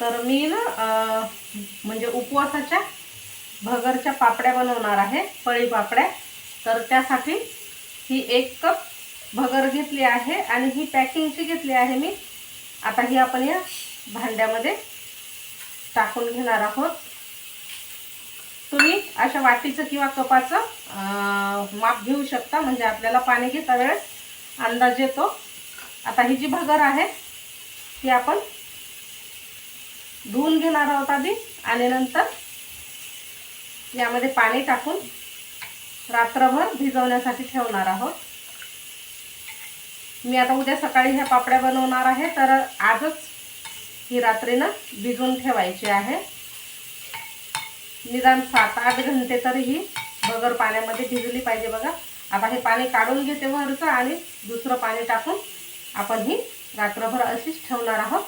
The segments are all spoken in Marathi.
तर मी ना म्हणजे उपवासाच्या भगरच्या पापड्या बनवणार आहे पळी पापड्या. तर त्यासाठी ही एक कप भगर घेतली आहे आणि ही पॅकिंगची घेतली आहे मी. आता ही आपण या भांड्यामध्ये टाकून घेणार आहोत. तुम्ही अशा वाटीचं किंवा कपाचं माप घेऊ शकता म्हणजे आपल्याला पाणी घेता वेळेस अंदाज येतो. आता ही जी भगर आहे ती आपण धुवून घेणार आहोत आधी आणि नंतर यामध्ये पाणी टाकून रात्रभर भिजवण्यासाठी ठेवणार आहोत. मी आता उद्या सकाळी ह्या पापड्या बनवणार आहे तर आजच ही रात्रीनं भिजवून ठेवायची आहे. निदान सात आठ घंटे तरी ही बगर पाण्यामध्ये भिजली पाहिजे बघा. आता हे पाणी काढून घेते वरचं आणि दुसरं पाणी टाकून आपण ही रात्रभर अशीच ठेवणार आहोत.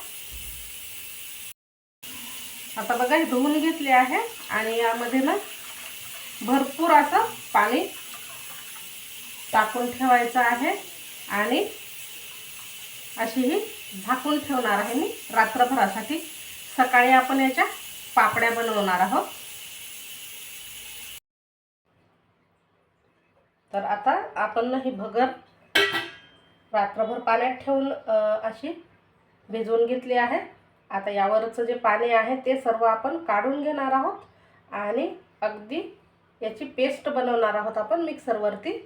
आता बघा हे धुवून घेतले आहे आणि यामध्ये ना भरपूर असं पाणी टाकून ठेवायचं आहे आणि अशी ही झाकून ठेवणार आहे मी रात्रभरासाठी. सकाळी आपण याच्या पापड्या बनवणार आहोत. तर आता आपण ना ही भगर रात्रभर पाण्यात ठेवून अशी भिजवून घेतली आहे. आता यावरचं जे पाणी आहे ते सर्व आपण काढून घेणार आहोत आणि अगदी याची पेस्ट बनवणार आहोत आपण मिक्सरवरती.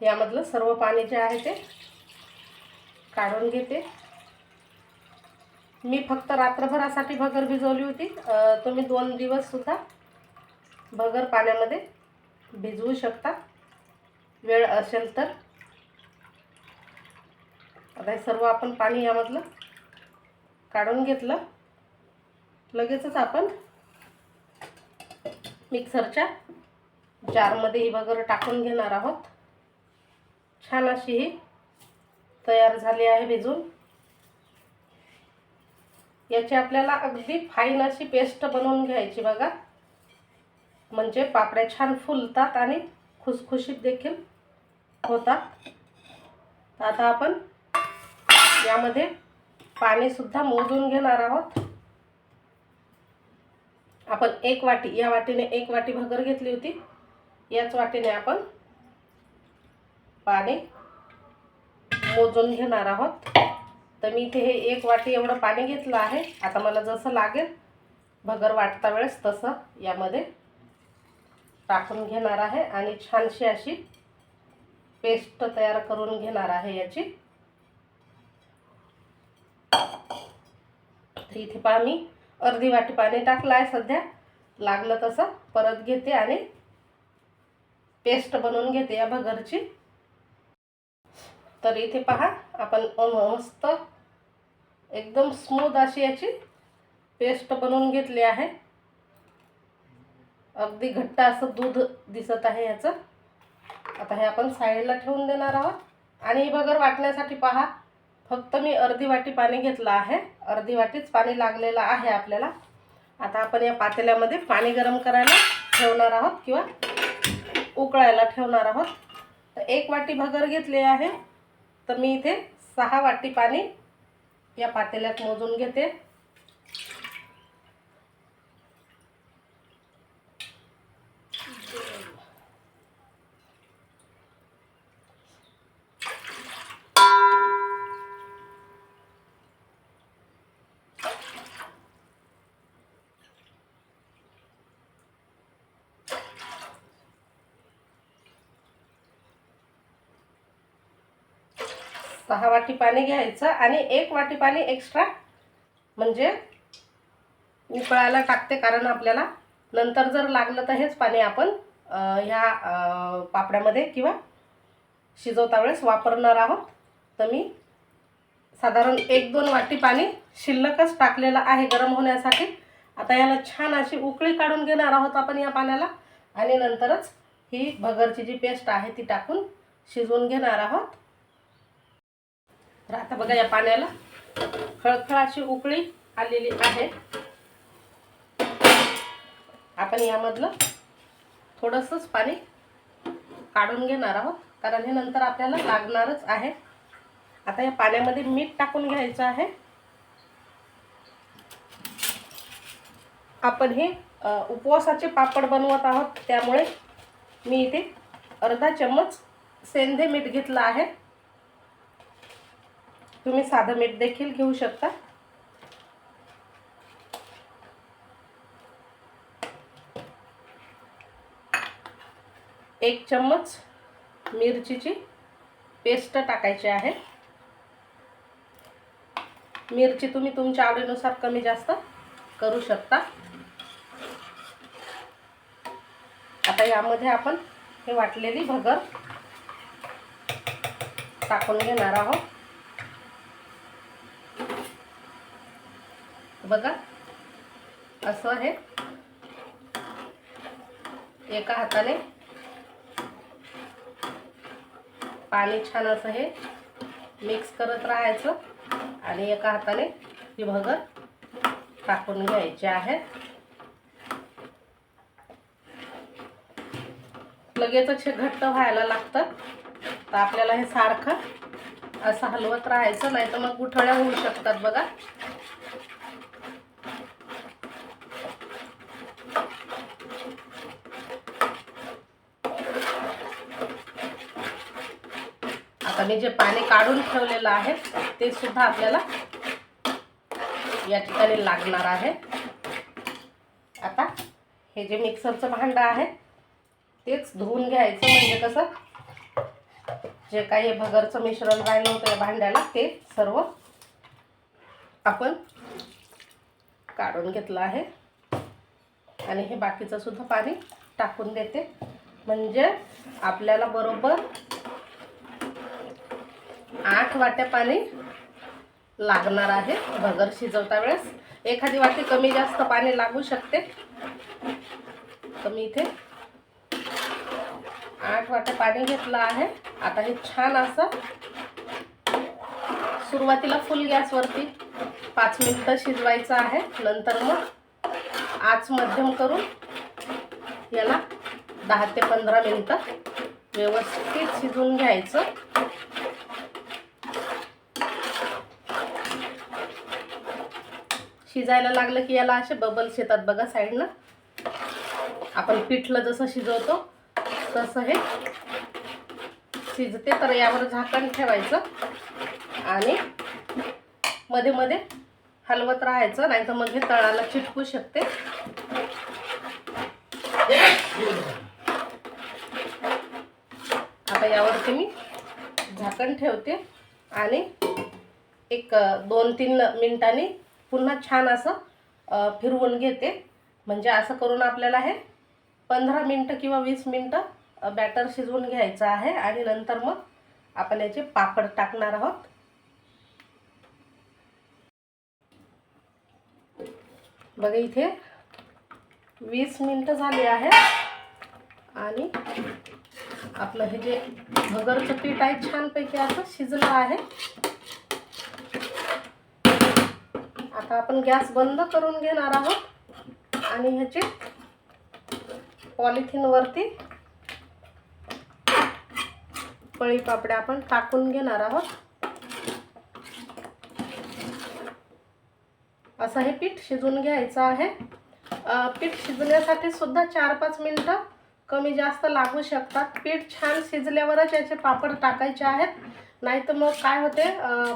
यामधलं सर्व पाणी जे आहे ते काढून घेते. मी फक्त रात्रभरासाठी भगर भिजवली होती. तुम्ही दोन दिवससुद्धा भगर पाण्यामध्ये भिजवू शकता. वेळ असेल तर. आता हे सर्व आपण पाणी यामधलं काढून घेतलं. लगेचच आपण मिक्सरच्या जारमध्ये ही वगैरे टाकून घेणार आहोत. छान अशी ही तयार झाली आहे भिजून. याची आपल्याला अगदी फाईन अशी पेस्ट बनवून घ्यायची बघा. म्हणजे पापड्या छान फुलतात आणि खुसखुशीत देखील होतात. तर आता आपण यामध्ये पाणीसुद्धा मोजून घेणार आहोत. आपण एक वाटी या वाटीने एक वाटी भगर घेतली होती. याच वाटीने आपण पाणी मोजून घेणार आहोत. तर मी इथे हे एक वाटी एवढं पाणी घेतलं आहे. आता मला जसं लागेल भगर वाटता वेळेस तसं यामध्ये टाकून घेणार आहे आणि छानशी अशी पेस्ट तयार करून घेणार आहे याची. तर इथे पहा मी अर्धी वाटी पाणी टाकलं आहे सध्या. लागलं तसं परत घेते आणि पेस्ट बनवून घेते या भगरची. तर इथे पहा आपण मस्त एकदम स्मूथ अशी याची पेस्ट बनवून घेतली आहे. अगदी घट्ट असं दूध दिसत आहे याचं. आता हे आपण साईडला ठेवून देणार आहोत. आणि ही भगर वाटण्यासाठी पहा फक्त मी अर्धी वाटी पाणी घेतलं आहे. अर्धी वाटीच पाणी लागलेलं आहे आपल्याला. आता आपण या पातेल्यामध्ये पाणी गरम करायला ठेवणार आहोत किंवा उकळायला ठेवणार आहोत. तर एक वाटी भगर घेतली आहे. तर मी इथे सहा वाटी पाणी या पातेल्यात मोजून घेते. सहा वाटी पाणी घ्यायचं आणि एक वाटी पाणी एक्स्ट्रा म्हणजे उकळायला टाकते कारण आपल्याला नंतर जर लागलं तर हेच पाणी आपण ह्या पापड्यामध्ये किंवा शिजवता वेळेस वापरणार आहोत. तर मी साधारण एक दोन वाटी पाणी शिल्लकच टाकलेलं आहे गरम होण्यासाठी. आता याला छान अशी उकळी काढून घेणार आहोत आपण या पाण्याला आणि नंतरच ही भगरची जी पेस्ट आहे ती टाकून शिजवून घेणार आहोत. तर आता बघा या पाण्याला. खळखळाची उकळी आलेली आहे. आपण यामधलं थोडंसंच पाणी काढून घेणार आहोत. कारण हे नंतर आपल्याला लागणारच आहे. आता या पाण्यामध्ये मीठ टाकून घ्यायचं आहे. आपण हे उपवासाचे पापड बनवत आहोत. त्यामुळे मी इथे अर्धा चम्मच सेंधे मीठ घेतलं आहे. तुम्ही साधं मीठ देखील घेऊ शकता. एक चम्मच मिरचीची पेस्ट टाकायची आहे. मिरची तुम्ही तुमच्या आवडीनुसार कमी जास्त करू शकता. आता यामध्ये आपण हे वाटलेली भगर टाकून घेणार आहोत. बघा. असं आहे. एका हाताने. पाणी छान असं हे मिक्स करत राहायचं. आणि एका हाताने ही भगर टाकून घ्यायची आहे. लगेचच हे घट्ट व्हायला लागतं तर आपल्याला हे सारखं असं हलवत राहायचं नाही तर मग गुठळ्या होऊ शकतात बघा. आणि जे पाणी काढून ठेवलेलं आहे ते सुद्धा आपल्याला या ठिकाणी लागणार आहे. आता हे जे मिक्सरचं भांडं आहे तेच धुवून घ्यायचं. म्हणजे कसं जे काही हे भगरचं मिश्रण राहिलं होतं या भांड्याला ते सर्व आपण काढून घेतलं आहे. आणि हे बाकीचं सुद्धा पाणी टाकून देते. म्हणजे आपल्याला बरोबर आठ वाट्या पाणी लागणार आहे. भगर शिजवता वेळेस. एखादी वाटी कमी जास्त पाणी लागू शकते. तर मी इथे आठ वाट्या पाणी घेतलं आहे. आता हे छान असं सुरुवातीला फुल गॅसवरती पाच मिनटं शिजवायचं आहे. नंतर मग आच मध्यम करून याला दहा ते पंधरा मिनटं व्यवस्थित शिजवून घ्यायचं. शिजायला लागलं की याला असे बबल्स येतात बघा साईडनं. आपण पिठलं जसं शिजवतो तसं हे शिजते. तर यावर झाकण ठेवायचं आणि मध्ये मध्ये हलवत राहायचं नाही तर मग हे तळाला चिटकू शकते. आता यावरती मी झाकण ठेवते आणि एक दोन तीन मिनिटांनी पुन्हा छान असं फिरवून घेते. म्हणजे असं करून आपल्याला हे पंधरा मिनटं किंवा वीस मिनटं बॅटर शिजवून घ्यायचं आहे आणि नंतर मग आपण याचे पापड टाकणार आहोत. बघा इथे वीस मिनटं झाली आहेत आणि आपलं हे जे भगरचं पीठ आहे छानपैकी असं शिजलं आहे. आता आपण गॅस बंद करून घेणार आहोत. आणि ह्याचे पॉलिथिनवरती पळी पापड्या आपण टाकून घेणार आहोत. असं हे पीठ शिजवून घ्यायचं आहे. पीठ शिजण्यासाठी सुद्धा चार पाच मिनटं कमी जास्त लागू शकतात. पीठ छान शिजल्यावरच याचे पापड टाकायचे आहेत. नाही तर मग काय होते?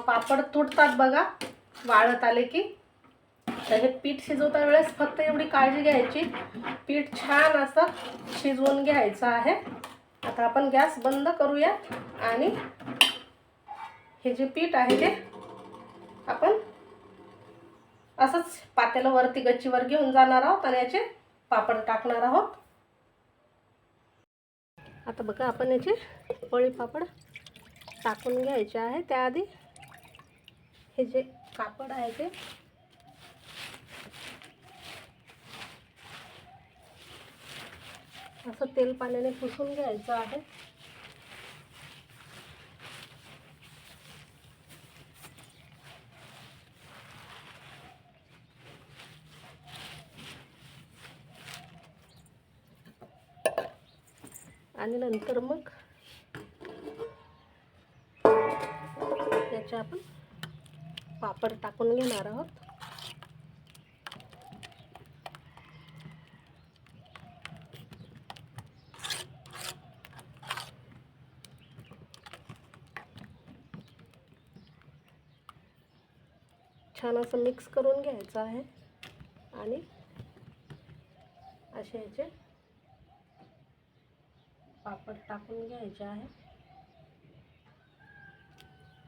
पापड तुटतात बघा. वाळत आले की. तर हे पीठ शिजवता वेळेस फक्त एवढी काळजी घ्यायची. पीठ छान असं शिजवून घ्यायचं आहे. आता आपण गॅस बंद करूया आणि हे जे पीठ आहे ते आपण असंच पातेलं वरती गच्चीवर घेऊन जाणार आहोत आणि याचे पापड टाकणार आहोत. आता बघा आपण याचे पोळी पापड टाकून घ्यायचे आहे. त्याआधी हे जे कापड आहे ते असं तेल पाण्याने पुसून घ्यायचं आहे. आणि नंतर मग त्याचे आपण पापड टाकून घेणार आहोत. छान असं मिक्स करून घ्यायचं आहे. आणि असे याचे पापड टाकून घ्यायचे आहे.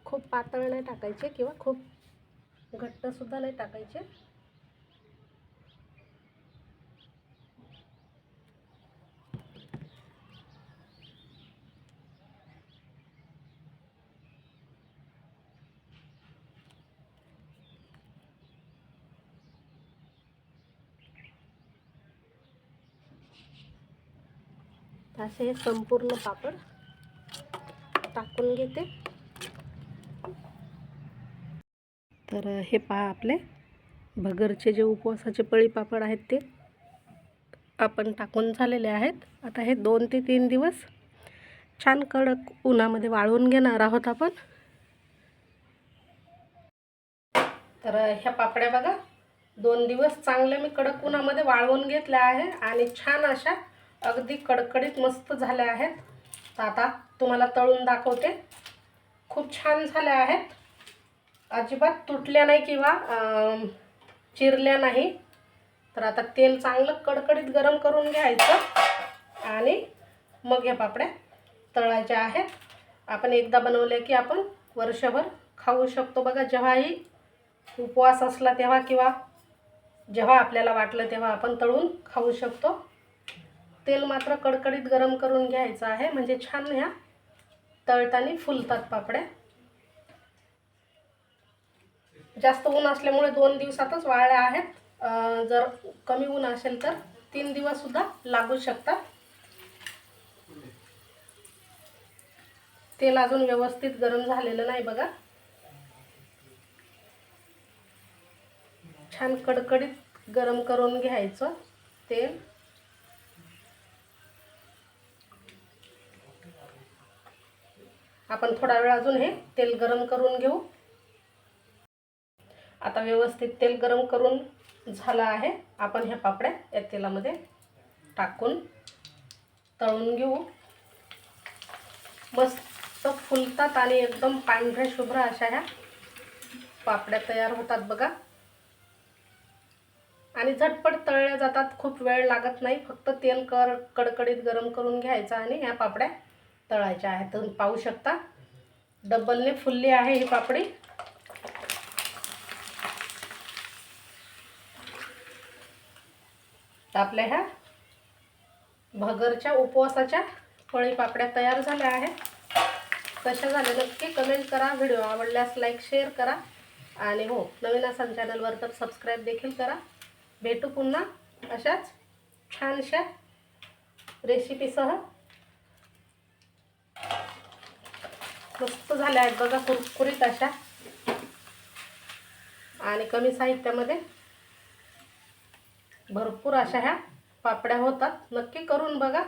खूप पातळ नाही टाकायचे किंवा खूप घट्टसुद्धा नाही टाकायचे. असे हे संपूर्ण पापड टाकून घेते. तर हे पहा आपले भगरचे जे उपवासाचे पळी पापड आहेत ते आपण टाकून झालेले आहेत. आता हे दोन ते तीन दिवस छान कडक उन्हामध्ये वाळवून घेणार आहोत आपण. तर ह्या पापड्या बघा दोन दिवस चांगल्या मी कडक उन्हामध्ये वाळवून घेतल्या आहे आणि छान अशा अगदी कडकडीत मस्त झाल्या आहेत. तर आता तुम्हाला तळून दाखवते. खूप छान झाल्या आहेत. अजिबात तुटल्या नाही किंवा चिरल्या नाही. तर आता तेल चांगलं कडकडीत गरम करून घ्यायचं. आणि मग ह्या पापड्या तळायच्या आहेत. आपण एकदा बनवल्या की आपण वर्षभर खाऊ शकतो. बघा जेव्हाही उपवास असला तेव्हा किंवा जेव्हा आपल्याला वाटलं तेव्हा आपण तळून खाऊ शकतो. तेल मात्र कडकडीत गरम करून घ्यायचं आहे. म्हणजे छान ह्या तळताना फुलतात पापड्या. जास्त ऊन असल्यामुळे दोन दिवसातच वाळल्या आहेत. जर कमी ऊन असेल तर तीन दिवससुद्धा लागू शकतात. तेल अजून व्यवस्थित गरम झालेलं नाही बघा. छान कडकडीत गरम करून घ्यायचं तेल. आपण थोडा वेळ अजून हे तेल गरम करून घेऊ. आता व्यवस्थित तेल गरम करून झालं आहे. आपण ह्या पापड्या या तेलामध्ये टाकून तळून घेऊ. मस्त फुलतात आणि एकदम पांढऱ्या शुभ्र अशा ह्या पापड्या तयार होतात बघा. आणि झटपट तळल्या जातात. खूप वेळ लागत नाही. फक्त तेल कर कडकडीत गरम करून घ्यायचं आणि ह्या पापड्या तळायच्या आहेत तुम्ही पाहू शकता. डबलने फुलली आहे ही पापडी. आपल्या ह्या भगरच्या उपवासाच्या फळी पापड्या तयार झाल्या आहेत. कशा झाल्या? नक्की कमेंट करा. व्हिडिओ आवडल्यास लाईक शेअर करा. आणि हो नवीन असाल चॅनलवर तर सबस्क्राईब देखील करा. भेटू पुन्हा अशाच छानशा रेसिपीसह मस्त झाल्या आहेत बघा कुरकुरीत अशा. आणि कमी साहित्यामध्ये भरपूर अशा ह्या पापड्या होतात. नक्की करून बघा.